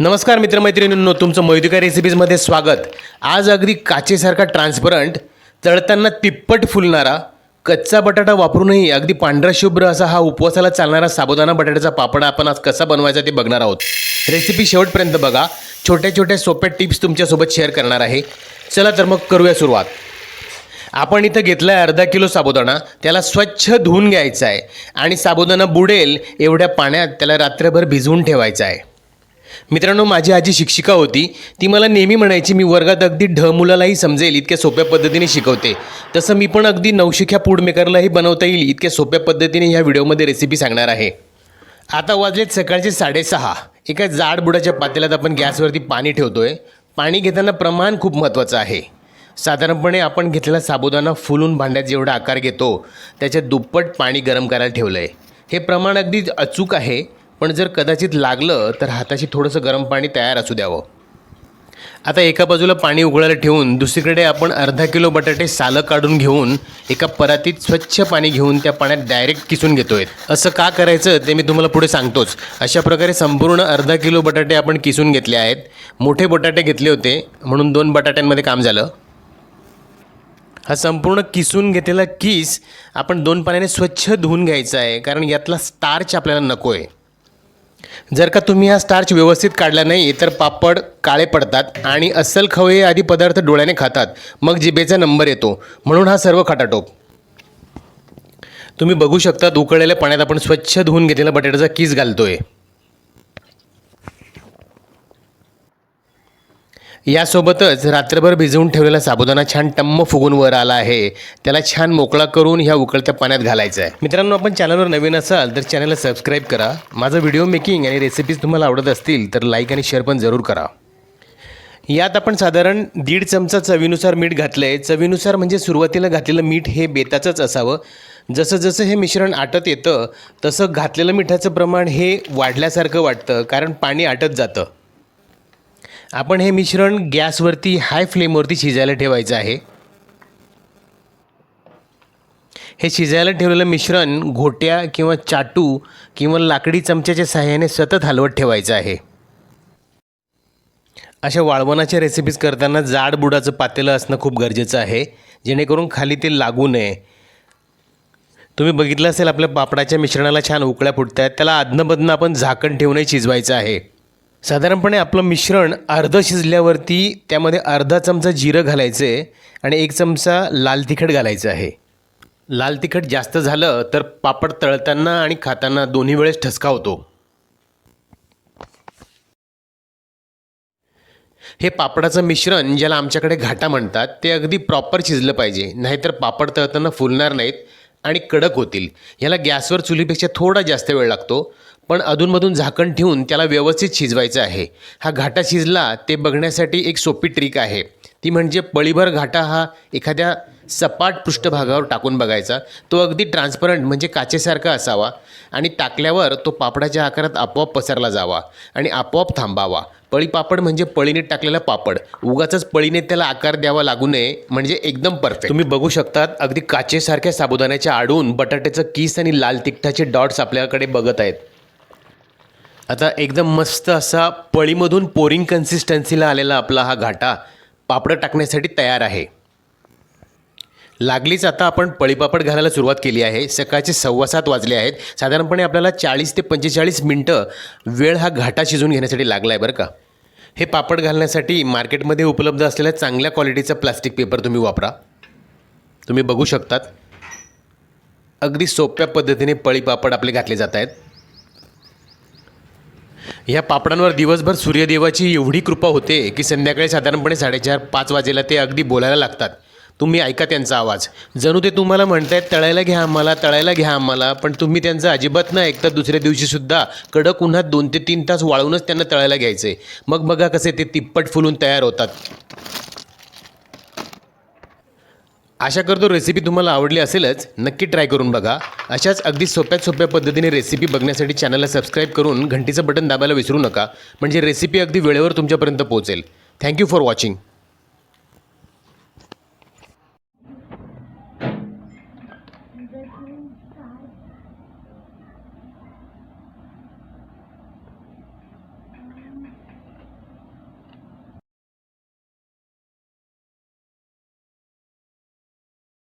नमस्कार मित्रमैत्रिणींनो तुमचं मोहिदिका रेसिपीजमध्ये स्वागत. आज अगदी काचेसारखा ट्रान्सपरंट तळताना तिप्पट फुलणारा कच्चा बटाटा वापरूनही अगदी पांढरा शुभ्र असा हा उपवासाला चालणारा साबुदाणा बटाट्याचा पापड आपण आज कसा बनवायचा ते बघणार आहोत. रेसिपी शेवटपर्यंत बघा. छोट्या छोट्या सोप्या टिप्स तुमच्यासोबत शेअर करणार आहे. चला तर मग करूया सुरुवात. आपण इथं घेतला आहे अर्धा किलो साबुदाणा. त्याला स्वच्छ धुवून घ्यायचा आहे. आणि साबुदाणा बुडेल एवढ्या पाण्यात त्याला रात्रभर भिजवून ठेवायचा आहे. मित्रांनो माझी आजी शिक्षिका होती. ती मला नेहमी म्हणायची मी वर्गात अगदी ढ मुलालाही समजेल इतक्या सोप्या पद्धतीने शिकवते. तसं मी पण अगदी नवशिख्या फूड मेकरलाही बनवता येईल इतक्या सोप्या पद्धतीने ह्या व्हिडिओमध्ये रेसिपी सांगणार आहे. आता वाजलेत सकाळचे साडेसहा. एका जाड बुडाच्या पातेल्यात आपण गॅसवरती पाणी ठेवतोय. पाणी घेताना प्रमाण खूप महत्त्वाचं आहे. साधारणपणे आपण घेतलेला साबुदाणा फुलून भांड्यात जेवढा आकार घेतो त्याच्या दुप्पट पाणी गरम करायला ठेवलं आहे हे प्रमाण अगदी अचूक आहे. पण जर कदाचित लागलं तर हाताशी थोडंसं गरम पाणी तयार असू द्यावं. आता एका बाजूला पाणी उघडायला ठेवून दुसरीकडे आपण अर्धा किलो बटाटे सालं काढून घेऊन एका परातीत स्वच्छ पाणी घेऊन त्या पाण्यात डायरेक्ट किसून घेतोय. असं का करायचं ते मी तुम्हाला पुढे सांगतोच. अशा प्रकारे संपूर्ण अर्धा किलो बटाटे आपण किसून घेतले आहेत. मोठे बटाटे घेतले होते म्हणून दोन बटाट्यांमध्ये काम झालं. हा संपूर्ण किसून घेतलेला किस आपण दोन पाण्याने स्वच्छ धुवून घ्यायचा आहे कारण यातला स्टार्च आपल्याला नको आहे जर का तुम्ही हा स्टार्च व्यवस्थित काढला नाही तर पापड काळे पडतात आणि अस्सल खवय आदी पदार्थ डोळ्याने खातात. मग जिभेचा नंबर येतो. म्हणून हा सर्व खटाटोप. तुम्ही बघू शकता उकळलेल्या पाण्यात आपण स्वच्छ धुवून घेतलेला बटाट्याचा किस घालतोय. यासोबतच रात्रभर भिजवून ठेवलेला साबुदाणा छान टम्म फुगून वर आला आहे. त्याला छान मोकळा करून ह्या उकळत्या पाण्यात घालायचं आहे. मित्रांनो आपण चॅनलवर नवीन असाल तर चॅनलला सबस्क्राईब करा. माझं व्हिडिओ मेकिंग आणि रेसिपीज तुम्हाला आवडत असतील तर लाईक आणि शेअर पण जरूर करा. यात आपण साधारण दीड चमचा चवीनुसार मीठ घातलं आहे चवीनुसार म्हणजे सुरुवातीला घातलेलं मीठ हे बेताचंच असावं. जसं जसं हे मिश्रण आटत येतं तसं घातलेलं मिठाचं प्रमाण हे वाढल्यासारखं वाटतं कारण पाणी आटत जातं. आपण हे मिश्रण गॅसवरती हाय फ्लेमवरती शिजायला ठेवायचं आहे. हे शिजायला ठेवलेलं मिश्रण घोट्या किंवा चाटू किंवा लाकडी चमच्याच्या सहाय्याने सतत हलवत ठेवायचं आहे. अशा वाळवणाच्या रेसिपीज करताना जाड बुडाचं पातेलं असणं खूप गरजेचं आहे जेणेकरून खाली ते लागू नये. तुम्ही बघितलं असेल आपल्या पापडाच्या मिश्रणाला छान उकळ्या फुटत आहेत त्याला आधनंमधनं आपण झाकण ठेवूनही शिजवायचं आहे. साधारणपणे आपलं मिश्रण अर्धं शिजल्यावरती त्यामध्ये अर्धा चमचा जिरं घालायचं आहे आणि एक चमचा लाल तिखट घालायचं आहे. लाल तिखट जास्त झालं तर पापड तळताना आणि खाताना दोन्ही वेळेस ठसका होतो. हे पापडाचं मिश्रण ज्याला आमच्याकडे घाटा म्हणतात ते अगदी प्रॉपर शिजलं पाहिजे नाहीतर पापड तळताना फुलणार नाहीत आणि कडक होतील. याला गॅसवर चुलीपेक्षा थोडा जास्त वेळ लागतो. पण अधूनमधून झाकण ठेवून त्याला व्यवस्थित शिजवायचं आहे. हा घाटा शिजला ते बघण्यासाठी एक सोपी ट्रिक आहे. ती म्हणजे पळीभर घाटा हा एखाद्या सपाट पृष्ठभागावर टाकून बघायचा. तो अगदी ट्रान्सपरंट म्हणजे काचेसारखा असावा आणि टाकल्यावर तो पापडाच्या आकारात आपोआप पसरला जावा आणि आपोआप थांबावा. पळी पापड म्हणजे पळीने टाकलेला पापड. उगाच पळीने त्याला आकार द्यावा लागू नये म्हणजे एकदम परफेक्ट तुम्ही बघू शकतात अगदी काचेसारख्या साबुदाण्याच्या आडून बटाट्याचं किस आणि लाल तिखटाचे डॉट्स आपल्याकडे बघत आहेत. आता एकदम मस्त असा पळीमधून पोरिंग कन्सिस्टन्सीला आलेला आपला हा घाटा पापडं टाकण्यासाठी तयार आहे. लागलीच आता आपण पळीपापड घालायला सुरुवात केली आहे. सकाळचे सव्वा सात वाजले आहेत. साधारणपणे आपल्याला चाळीस ते पंचेचाळीस मिनटं वेळ हा घाटा शिजून घेण्यासाठी लागला आहे बरं का. हे पापड घालण्यासाठी मार्केटमध्ये उपलब्ध असलेल्या चांगल्या क्वालिटीचा प्लास्टिक पेपर तुम्ही वापरा. तुम्ही बघू शकतात. अगदी सोप्या पद्धतीने पळीपापड आपले घातले जात आहेत. ह्या पापडांवर दिवसभर सूर्यदेवाची एवढी कृपा होते की संध्याकाळी साधारणपणे साडेचार पाच वाजेला ते अगदी बोलायला लागतात. तुम्ही ऐका त्यांचा आवाज. जणू ते तुम्हाला म्हणतायत तळायला घ्या आम्हाला तळायला घ्या आम्हाला. पण तुम्ही त्यांचं अजिबात न ऐकता दुसऱ्या दिवशीसुद्धा कडक उन्हात दोन ते तीन तास वाळूनच त्यांना तळायला घ्यायचे. मग बघा कसे ते तिप्पट फुलून तयार होतात. आशा करतो रेसिपी तुम्हाला आवडली असेलच नक्की ट्राय करून बघा. अशाच अगदी सोप्यात सोप्या पद्धतीने रेसिपी बघण्यासाठी चॅनलला सबस्क्राईब करून घंटीचं बटन दाबायला विसरू नका. म्हणजे रेसिपी अगदी वेळेवर तुमच्यापर्यंत पोहोचेल. Thank you for watching